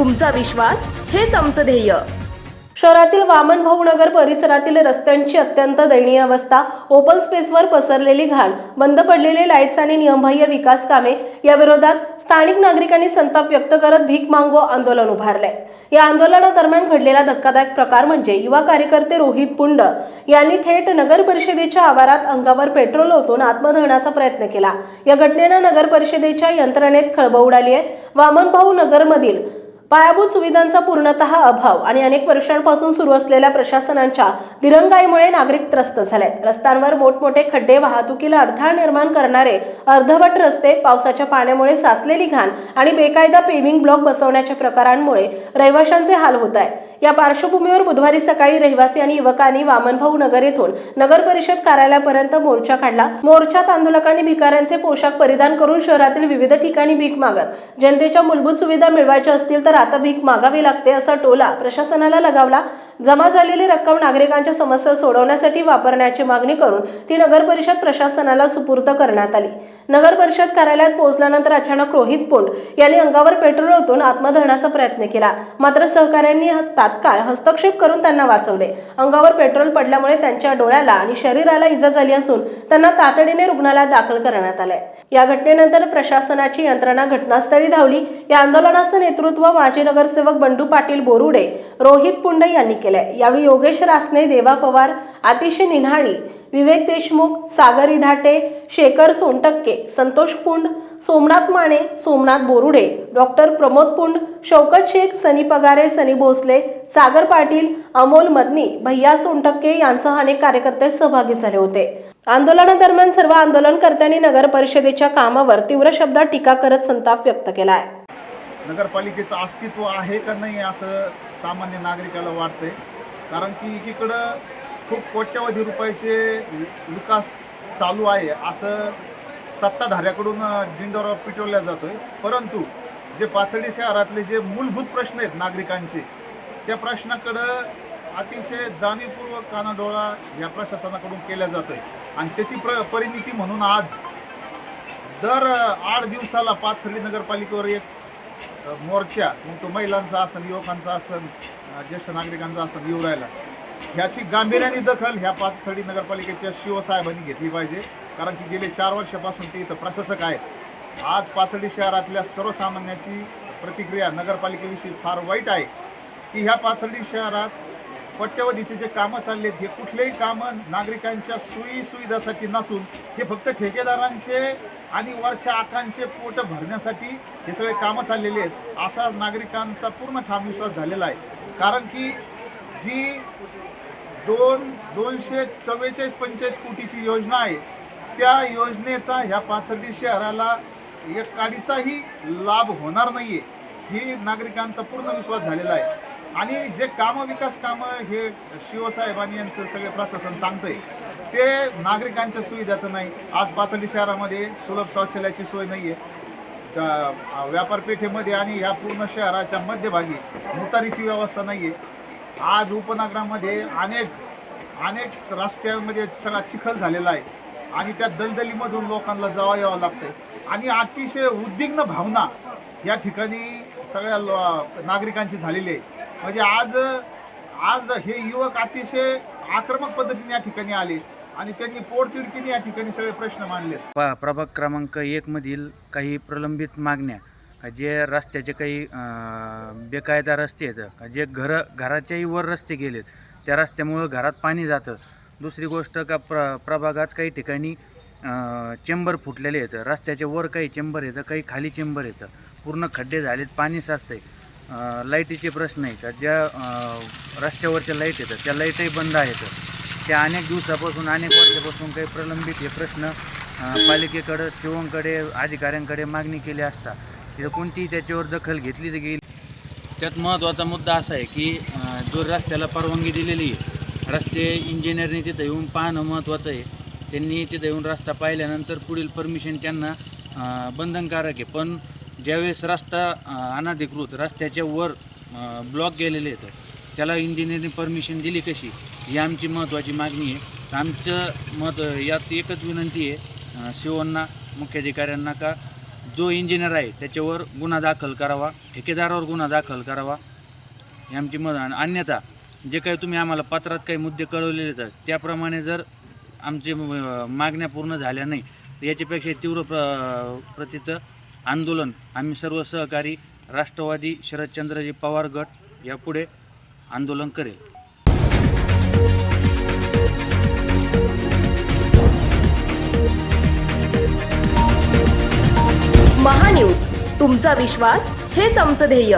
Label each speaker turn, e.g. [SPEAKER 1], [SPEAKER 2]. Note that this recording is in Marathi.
[SPEAKER 1] तुमचा विश्वास हेच आमचं ध्येय.
[SPEAKER 2] शहरातील वामन भाऊ नगर परिसरातील रस्त्यांची अत्यंत दयनीय अवस्था ओपन स्पेसवर पसरलेली घाण बंद पडलेले लाईट्स आणि नियमबाह्य विकास कामे या विरोधात स्थानिक नागरिकांनी संताप व्यक्त करत भीक मांगो आंदोलन उभारलंय. या आंदोलनादरम्यान घडलेला धक्कादायक प्रकार म्हणजे युवा कार्यकर्ते रोहित पुंड यांनी थेट नगर परिषदेच्या आवारात अंगावर पेट्रोल ओतून आत्मदहनाचा प्रयत्न केला. या घटनेनं नगर परिषदेच्या यंत्रणेत खळबळ उडाली आहे वामनभाऊ नगरमधील पायाभूत सुविधांचा पूर्णतः अभाव आणि अनेक वर्षांपासून सुरू असलेल्या प्रशासनांच्या दिरंगाईमुळे नागरिक त्रस्त झालेत. रस्त्यांवर मोठमोठे खड्डे वाहतुकीला अडथळा निर्माण करणारे अर्धवट रस्ते पावसाच्या पाण्यामुळे साचलेली घाण आणि बेकायदा पेव्हिंग ब्लॉक बसवण्याच्या प्रकारांमुळे रहिवाशांचे हाल होत आहेत. या पार्श्वभूमीवर बुधवारी सकाळी रहिवासी आणि युवकांनी वामनभाऊ नगर येथून नगर परिषद कार्यालयापर्यंत मोर्चा काढला. मोर्चात आंदोलकांनी भिकाऱ्यांचे पोशाख परिधान करून शहरातील विविध ठिकाणी भीक मागत. जनतेच्या मूलभूत सुविधा मिळवायच्या असतील तर आता भीक मागावी लागते असा टोला प्रशासनाला लगावला. जमा झालेली रक्कम नागरिकांच्या समस्या सोडवण्यासाठी वापरण्याची मागणी करून ती नगर परिषद प्रशासनाला सुपूर्द करण्यात आली. नगर परिषद कार्यालयात पोहोचल्यानंतर अचानक रोहित पोंड यांनी अंगावर पेट्रोल ओतून आत्मदहनाचा प्रयत्न केला. मात्र सहकाऱ्यांनी तात्काळ हस्तक्षेप करून त्यांना वाचवले. अंगावर पेट्रोल पडल्यामुळे त्यांच्या डोळ्याला आणि शरीराला इजा झाली असून त्यांना तातडीने रुग्णालयात दाखल करण्यात आले. या घटनेनंतर प्रशासनाची यंत्रणा घटनास्थळी धावली. या आंदोलनाचं नेतृत्व माजी नगरसेवक बंडू पाटील बोरुडे रोहित पुंड यांनी केलंय. यावेळी योगेश रासने देवा पवार अतिशय निन्हाळी विवेक देशमुख सागर इधाटे शेखर सोनटक्के संतोष पुंड सोमनाथ माने सोमनाथ बोरुडे डॉक्टर प्रमोद पुंड शौकत शेख सनी पगारे सनी भोसले सागर पाटील अमोल मदनी भैया सोनटक्के यांसह अनेक कार्यकर्ते सहभागी झाले होते. आंदोलनादरम्यान सर्व आंदोलनकर्त्यांनी नगर परिषदेच्या कामावर तीव्र शब्दात टीका करत संताप व्यक्त केला आहे
[SPEAKER 3] नगरपालिकेचं अस्तित्व आहे का नाही असं सामान्य नागरिकाला वाटतंय. कारण की एकीकडं खूप कोट्यवधी रुपयाचे विकास चालू आहे असं सत्ताधाऱ्याकडून डिंडोरा पिटवल्या जातोय. परंतु जे पाथर्डी शहरातले जे मूलभूत प्रश्न आहेत नागरिकांचे त्या प्रश्नाकडं अतिशय जाणीवपूर्वक कानाडोळा या प्रशासनाकडून केल्या जातोय. आणि त्याची प्र परिणिती म्हणून आज दर आठ दिवसाला पाथर्डी नगरपालिकेवर एक मोर्चा मग तो महिलांचा असन युवकांचा असन ज्येष्ठ नागरिकांचा असन येऊ राहिला. ह्याची गांभीर्याने दखल ह्या पाथडी नगरपालिकेच्या शिवसाहेबांनी घेतली पाहिजे. कारण की गेले चार वर्षापासून ते इथं प्रशासक आहेत. आज पाथडी शहरातल्या सर्वसामान्याची प्रतिक्रिया नगरपालिकेविषयी फार वाईट आहे. की ह्या पाथडी शहरात कोट्यवधीचे जे कामं चालले आहेत हे कुठलेही कामं नागरिकांच्या सोयी सुविधासाठी नसून हे फक्त ठेकेदारांचे आणि वरच्या आखांचे पोट भरण्यासाठी हे सगळे कामं चाललेले आहेत असा नागरिकांचा पूर्ण ठाम विश्वास झालेला आहे. कारण की जी दोन दोनशे चव्वेचाळीस पंचेचाळीस कोटीची योजना आहे त्या योजनेचा ह्या पाथर्डी शहराला एक काडीचाही लाभ होणार नाहीये ही नागरिकांचा पूर्ण विश्वास झालेला आहे. आणि जे कामं विकास कामं हे शिवसाहेबांनी यांचं सगळे प्रशासन सांगतंय ते नागरिकांच्या सुविधाचं नाही. आज पाथर्डी शहरामध्ये सुलभ शौचालयाची सोय नाही आहे व्यापारपेठेमध्ये आणि ह्या पूर्ण शहराच्या मध्यभागी मुतारीची व्यवस्था नाही आहे आज उपनगरामध्ये अनेक अनेक रस्त्यांमध्ये सगळा चिखल झालेला आहे. आणि त्या दलदलीमधून लोकांना जावं यावं लागतंय. आणि अतिशय उद्विग्न भावना या ठिकाणी सगळ्या नागरिकांची झालेली आहे. म्हणजे आज आज हे युवक अतिशय आक्रमक पद्धतीने या ठिकाणी आले आणि त्यांनी पोटतिडकीने या ठिकाणी सगळे प्रश्न मांडले.
[SPEAKER 4] प प्रभाग क्रमांक एकमधील काही प्रलंबित मागण्या जे रस्त्याचे काही बेकायदा रस्ते आहेत जे घर घराच्याही वर रस्ते गेलेत त्या रस्त्यामुळं घरात पाणी जातं. दुसरी गोष्ट का प्र प्रभागात काही ठिकाणी चेंबर फुटलेले आहेत रस्त्याच्या वर काही चेंबर येतं काही खाली चेंबर येतं पूर्ण खड्डे झालेत पाणी साचतं आहे लाईटीचे प्रश्न आहेत. का ज्या रस्त्यावरच्या लाइट येतात त्या लाईटही बंद आहेत. त्या अनेक दिवसापासून अनेक वर्षापासून काही प्रलंबित हे प्रश्न पालिकेकडं शिवंकडे अधिकाऱ्यांकडे मागणी केली असता तिथं कोणतीही त्याच्यावर दखल घेतली गेली. त्यात महत्त्वाचा मुद्दा असा आहे की जो रस्त्याला परवानगी दिलेली आहे रस्ते इंजिनियरने तिथं येऊन पाहणं महत्त्वाचं आहे. त्यांनी तिथं येऊन रस्ता पाहिल्यानंतर पुढील परमिशन त्यांना बंधनकारक आहे. पण ज्यावेळेस रस्ता अनाधिकृत अनधिकृत रस्त्याच्या वर ब्लॉक गेलेले आहेत त्याला इंजिनिअरिंग परमिशन दिली कशी? ही आमची महत्त्वाची मागणी आहे. आमचं मत यात एकच विनंती आहे शिवांना मुख्याधिकाऱ्यांना का जो इंजिनियर आहे त्याच्यावर गुन्हा दाखल करावा ठेकेदारावर गुन्हा दाखल करावा ही आमची मत अन्यथा जे काही तुम्ही आम्हाला पत्रात काही मुद्दे कळवलेले आहेत त्याप्रमाणे जर आमचे मागण्या पूर्ण झाल्या नाही याच्यापेक्षा तीव्र प्र प्रतीचं आंदोलन. आम्ही सर्व सहकारी राष्ट्रवादी शरदचंद्रजी पवार गट यापुढे आंदोलन करेल.
[SPEAKER 1] महान्यूज तुमचा विश्वास हेच आमचं ध्येय.